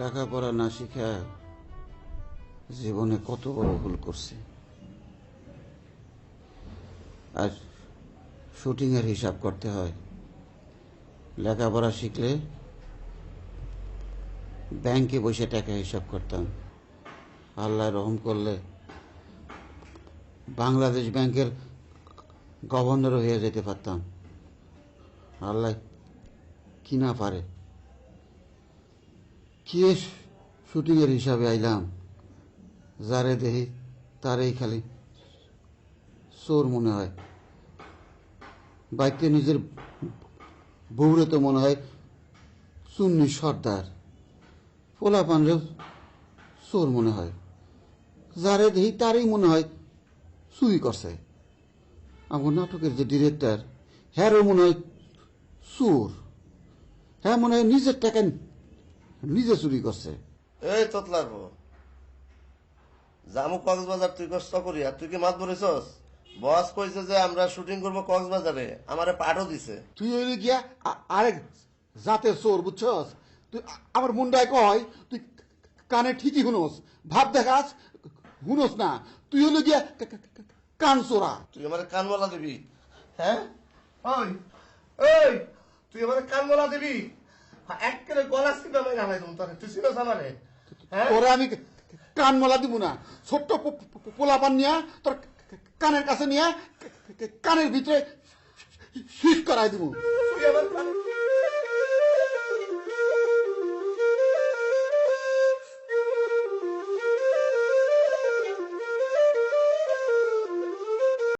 লেখাপড়া না শিখা জীবনে কত বড় ভুল করছে। আর শুটিং এর হিসাব করতে হয়। লেখাপড়া শিখলে ব্যাংকে বসে টাকা হিসাব করতাম। আল্লাহ রহম করলে বাংলাদেশ ব্যাংকের গভর্নর হয়ে যেতে পারতাম। আল্লাহ কি না পারে। কি শুটিংয়ের হিসাবে আইলাম? যারে দেহি তারেই খালি চোর মনে হয়। বাইতে নিজের বউরে তো মনে হয় চুন্নি সর্দার। পোলা পানরেও চোর মনে হয়। যারে দেহি তারই মনে হয় চুরি করছে। আমার নাটকের যে ডিরেক্টর, হ্যারও মনে হয় চোর। হ্যাঁ মনে হয় নিজের টাকা নিজে চুরি করছে। এই তোতলার বউ জামু কক্সবাজার তুই কষ্ট করি আর তুই কি মাত ধরেছস? বস কইছে যে আমরা শুটিং করব কক্সবাজারে আমারে পাঠও দিছে। তুই হইলে গিয়া আরেক জাতের চোর বুঝছস? তুই আমার মুন্ডায় কয় তুই কানে ঠিকই হুনোস ভাব দেখাস হুনোস না। তুই হইলে গিয়া কান চোরা। তুই আমারে কানমলা দিবি হ্যাঁ? ওই ওই তুই আমারে কানমলা দিবি? একেবারে গলা সিধা মেরে হালাই তুমি তোরে তুই আমারে হ্যাঁ আমি কান মলা দিব না ছোট্ট পোলাপান নিয়া তোর কানের কাছে নিয়ে কানের ভিতরে শীত করাই দিব কানে-